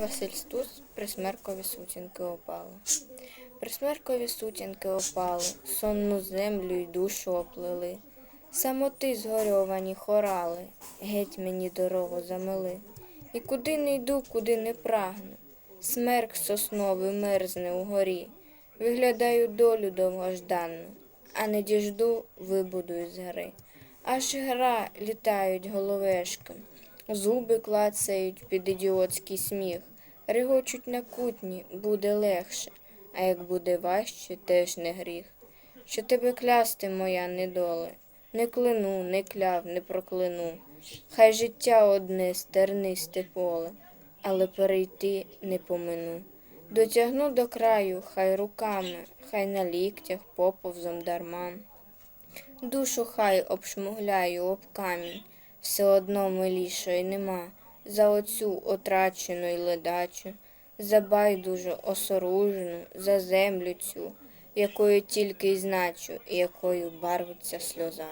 Василь Стус, присмеркові сутінки опали. Присмеркові сутінки опали, сонну землю й душу оплели. Самоти згорьовані хорали, геть мені дорогу замели. І куди не йду, куди не прагну. Смерк сосновий мерзне угорі. Виглядаю долю довгожданну, а не діжду вибудую з гри. Аж гра літають головешки, зуби клацають під ідіотський сміх, регочуть на кутні, буде легше, а як буде важче, теж не гріх. Що тебе клясти, моя недоле, не клину, не кляв, не прокляну. Хай життя одне стернисте поле, але перейти не помину. Дотягну до краю, хай руками, хай на ліктях поповзом дарма. Душу хай обшмугляю об камінь, все одно милішої нема. За оцю отрачену й ледачу, за байдужу осоружну, за землю цю, якою тільки й значу, і якою барвиться сльоза.